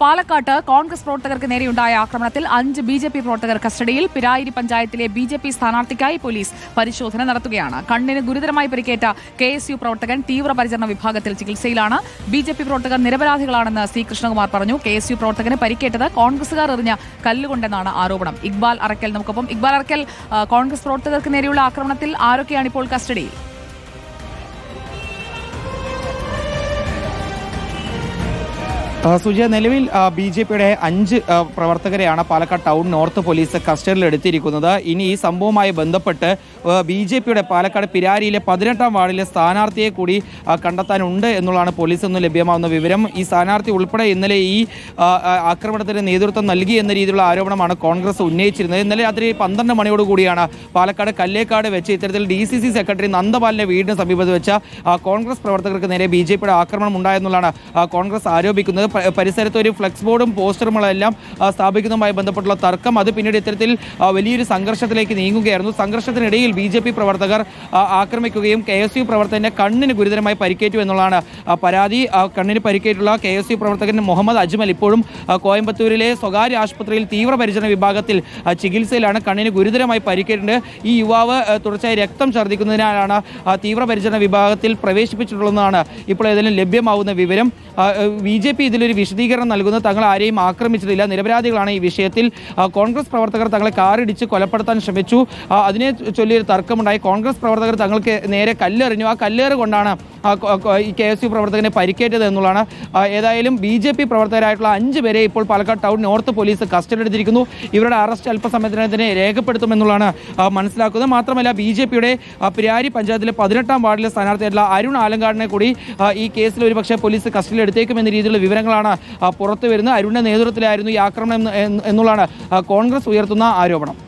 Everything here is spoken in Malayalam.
പാലക്കാട്ട് കോൺഗ്രസ് പ്രവർത്തകർക്ക് നേരെയുണ്ടായ ആക്രമണത്തിൽ അഞ്ച് ബി ജെ പി പ്രവർത്തകർ കസ്റ്റഡിയിൽ പിരായിരി പഞ്ചായത്തിലെ ബി ജെ പി സ്ഥാനാർത്ഥിക്കായി പോലീസ് പരിശോധന നടത്തുകയാണ്. കണ്ണിന് ഗുരുതരമായി പരിക്കേറ്റ കെ എസ് യു പ്രവർത്തകൻ തീവ്രപരിചരണ വിഭാഗത്തിൽ ചികിത്സയിലാണ്. ബി ജെ പി പ്രവർത്തകർ നിരപരാധികളാണെന്ന് സി കൃഷ്ണകുമാർ പറഞ്ഞു. കെ എസ് യു പ്രവർത്തകന് പരിക്കേറ്റത് കോൺഗ്രസുകാർ എറിഞ്ഞ കല്ലുകൊണ്ടെന്നാണ് ആരോപണം. ഇക്ബാൽ അറക്കൽ നമുക്കൊപ്പം. ഇക്ബാൽ അറക്കൽ കോൺഗ്രസ് പ്രവർത്തകർക്ക് നേരെയുള്ള ആക്രമണത്തിൽ ആരൊക്കെയാണ് ഇപ്പോൾ കസ്റ്റഡിയിൽ? ആ, സുജയ നിലവിൽ ബി ജെ പിയുടെ അഞ്ച് പ്രവർത്തകരെയാണ് പാലക്കാട് ടൗൺ നോർത്ത് പോലീസ് കസ്റ്റഡിയിൽ എടുത്തിരിക്കുന്നത്. ഇനി ഈ സംഭവവുമായി ബന്ധപ്പെട്ട് ബി ജെ പിയുടെ പാലക്കാട് പിരാരിയിലെ പതിനെട്ടാം വാർഡിലെ സ്ഥാനാർത്ഥിയെ കൂടി കണ്ടെത്താനുണ്ട് എന്നുള്ളതാണ് പോലീസിൽ നിന്ന് ലഭ്യമാകുന്ന വിവരം. ഈ സ്ഥാനാർത്ഥി ഉൾപ്പെടെ ഇന്നലെ ഈ ആക്രമണത്തിന് നേതൃത്വം നൽകി എന്ന രീതിയിലുള്ള ആരോപണമാണ് കോൺഗ്രസ് ഉന്നയിച്ചിരുന്നത്. ഇന്നലെ രാത്രി പന്ത്രണ്ട് മണിയോടുകൂടിയാണ് പാലക്കാട് കല്ലേക്കാട് വെച്ച് ഇത്തരത്തിൽ ഡി സി സി സെക്രട്ടറി നന്ദപാലിന്റെ വീടിന് സമീപത്ത് വെച്ച കോൺഗ്രസ് പ്രവർത്തകർക്ക് നേരെ ബി ജെ പിയുടെ ആക്രമണം ഉണ്ടായെന്നുള്ളതാണ് കോൺഗ്രസ് ആരോപിക്കുന്നത്. പരിസരത്ത് ഒരു ഫ്ലെക്സ് ബോർഡും പോസ്റ്ററുകളെല്ലാം എല്ലാം സ്ഥാപിക്കുന്നതുമായി ബന്ധപ്പെട്ടുള്ള തർക്കം. അത് പിന്നീട് ഇത്തരത്തിൽ വലിയൊരു സംഘർഷത്തിലേക്ക് നീങ്ങുകയായിരുന്നു. സംഘർഷത്തിനിടയിൽ ബി ജെ പി പ്രവർത്തകർ ആക്രമിക്കുകയും കെ എസ് യു പ്രവർത്തകന്റെ കണ്ണിന് ഗുരുതരമായി പരിക്കേറ്റു എന്നുള്ളതാണ് പരാതി. കണ്ണിന് പരിക്കേറ്റുള്ള കെ എസ് യു പ്രവർത്തകൻ മുഹമ്മദ് അജ്മൽ ഇപ്പോഴും കോയമ്പത്തൂരിലെ സ്വകാര്യ ആശുപത്രിയിൽ തീവ്രപരിചരണ വിഭാഗത്തിൽ ചികിത്സയിലാണ് കണ്ണിന് ഗുരുതരമായി പരിക്കേറ്റിട്ടുണ്ട്. ഈ യുവാവ് തുടർച്ചയായി രക്തം ഛർദ്ദിക്കുന്നതിനാലാണ് തീവ്രപരിചരണ വിഭാഗത്തിൽ പ്രവേശിപ്പിച്ചിട്ടുള്ളതെന്നാണ് ഇപ്പോൾ ഏതെങ്കിലും ലഭ്യമാവുന്ന വിവരം. ബി ജെ പി ഇതിലൊരു വിശദീകരണം നൽകുന്നത് തങ്ങൾ ആരെയും ആക്രമിച്ചിട്ടില്ല നിരപരാധികളാണ് ഈ വിഷയത്തിൽ കോൺഗ്രസ് പ്രവർത്തകർ തങ്ങളെ കാറിടിച്ച് കൊലപ്പെടുത്താൻ ശ്രമിച്ചു. അതിനെ ചൊല്ലിയൊരു തർക്കമുണ്ടായി. കോൺഗ്രസ് പ്രവർത്തകർ തങ്ങൾക്ക് നേരെ കല്ലെറിഞ്ഞു. ആ കല്ലേറ് കൊണ്ടാണ് ഈ കെ എസ് യു പ്രവർത്തകനെ പരിക്കേറ്റത് എന്നുള്ളതാണ്. ഏതായാലും ബി ജെ പി പ്രവർത്തകരായിട്ടുള്ള അഞ്ച് പേരെ ഇപ്പോൾ Palakkad town north police custody എടുത്തിരിക്കുന്നു ഇവരുടെ അറസ്റ്റ് അല്പസമയത്തിന് തന്നെ രേഖപ്പെടുത്തുമെന്നുള്ളതാണ് മനസ്സിലാക്കുന്നത്. മാത്രമല്ല ബി ജെ പിയുടെ പിരാരി പഞ്ചായത്തിലെ പതിനെട്ടാം വാർഡിലെ സ്ഥാനാർത്ഥിയായിട്ടുള്ള അരുൺ ആലങ്കാടിനെ കൂടി ഈ കേസിൽ ഒരുപക്ഷെ പോലീസ് കസ്റ്റഡിയിൽ എടുത്തേക്കും എന്ന രീതിയിലുള്ള വിവരങ്ങളാണ് പുറത്തു വരുന്നത് അരുണിന്റെ നേതൃത്വത്തിലായിരുന്നു ഈ ആക്രമണം എന്ന്- എന്ന്- എന്നുള്ളതാണ് കോൺഗ്രസ് ഉയർത്തുന്ന ആരോപണം.